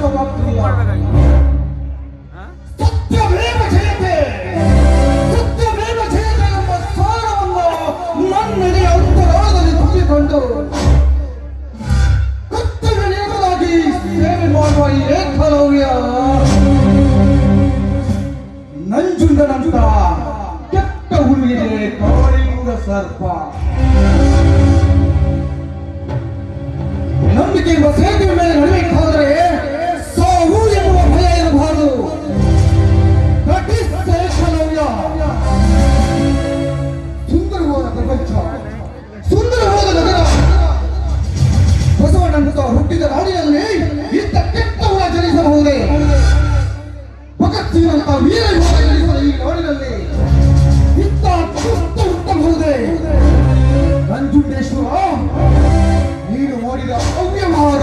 ತಪ್ಪಾಗ್ತಿಲ್ಲ ಸತ್ಯವೇವ ಜಯತೆ ಸತ್ಯವೇವ ಜಯತೆ ಎಂಬ ಸ್ಥಾನವನ್ನು ನನ್ನೆಡೆ ತುಂಬಿಕೊಂಡು ಕರ್ತವ್ಯ ನಿರತರಾಗಿ ಸೇವೆ ಮಾಡುವ ಏಕಲವ್ಯ ಕೆಟ್ಟ ಸರ್ಪ ನಂಬಿಕೆ ಎಂಬ ಸೇತುವೆ ವೀರ ಯೋಧನಿಗೆ ಈ ನಾಡಿನಲ್ಲಿ ಇಂಥ ನಂಜುಂಡೇಶ್ವರ ನೀನು ಓಡಿದ ಅವ್ಯವಹಾರ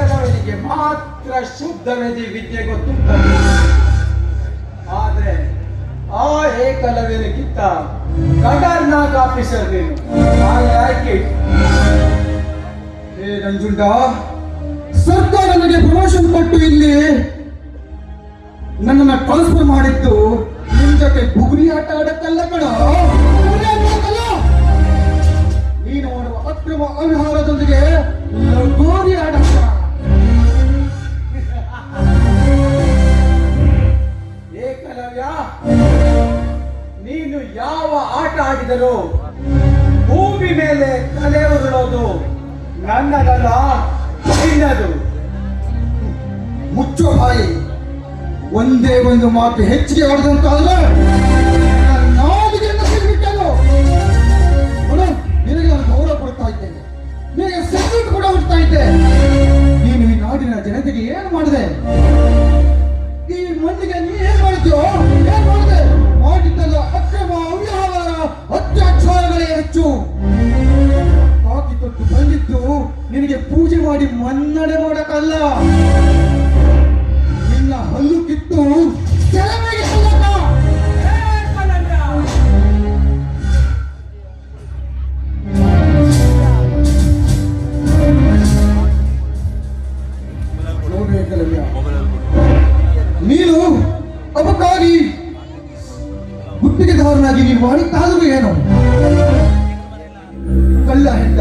ಏಕಲವ್ಯನಿಗೆ ಮಾತ್ರ ಶುದ್ಧ ನದಿ ವಿದ್ಯೆ ಗೊತ್ತು ಆದ್ರೆ ಆ ಏಕಲವ್ಯನಿಗಿಂತ ಖತರ್ನಾಕ್ ಆಫೀಸರ್ ಏ ನಂಜುಂಡ, ಸರ್ಕಾರ ನನಗೆ ಪ್ರಮೋಷನ್ ಕೊಟ್ಟು ಇಲ್ಲಿ ನನ್ನನ್ನ ಟ್ರಾನ್ಸ್ಫರ್ ಮಾಡಿದ್ದು ನಿಮ್ ಜೊತೆ ಬುಗುರಿ ಆಟ ಆಡಕ್ಕಲ್ಲ ಆಟಕ್ಕಲ್ಲ. ನೀನು ಮಾಡುವ ಅಕ್ರಮ ಅವ್ಯವಹಾರದೊಂದಿಗೆ ಆಟ ಭೂಮಿ ಮೇಲೆ ತಲೆ ಉರುಳೋದು ನನ್ನದಲ್ಲ ನಿನ್ನದು. ಮುಚ್ಚು ಬಾಯಿ. ಒಂದೇ ಒಂದು ಮಾತು ಹೆಚ್ಚಿಗೆ ಆಡದಂತಾದ್ರೆ ನಾಲಿಗೆಯನ್ನು ನೋಡು, ನಿನಗೆ ನಾನು ಗೌರವ ಕೊಡ್ತಾ ಇದ್ದೇನೆ. ನಿನಗೆ ಸೆಕ್ಯೂಟ್ ಕೂಡ ಹುಡ್ತಾ ಇದ್ದೆ. ನೀನು ಈ ನಾಡಿನ ಜನತೆಗೆ ಏನು ಮಾಡಿದೆ? ಈ ಮಂದಿಗೆ ನೀ ಏನ್ ಮಾಡಿದ್ಯೋ ನಿನಗೆ ಪೂಜೆ ಮಾಡಿ ಮನ್ನಡೆ ಮಾಡಕ್ಕಲ್ಲ. ನಿನ್ನ ಹಲ್ಲು ಕಿತ್ತು. ನೀನು ಅಬಕಾರಿ ಗುತ್ತಿಗೆದಾರನಾಗಿ ನೀನು ಮಾಡಿದ್ದಾದರೂ ಏನು? ಕಳ್ಳ ಹೆಂಡ.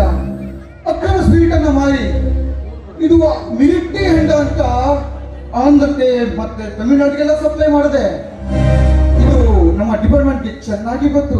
ಅಕ್ರಮ ಸ್ವೀಟ್ ಮಾಡಿ ಇದು ಮಿಲಿಟ್ರಿ ಹೆಂಡ ಅಂತ ಆಂಧ್ರಕ್ಕೆ ಮತ್ತೆ ತಮಿಳುನಾಡಿಗೆಲ್ಲ ಸಪ್ಲೈ ಮಾಡಿದೆ. ಇದು ನಮ್ಮ ಡಿಪಾರ್ಟ್ಮೆಂಟ್ಗೆ ಚೆನ್ನಾಗಿ ಗೊತ್ತು.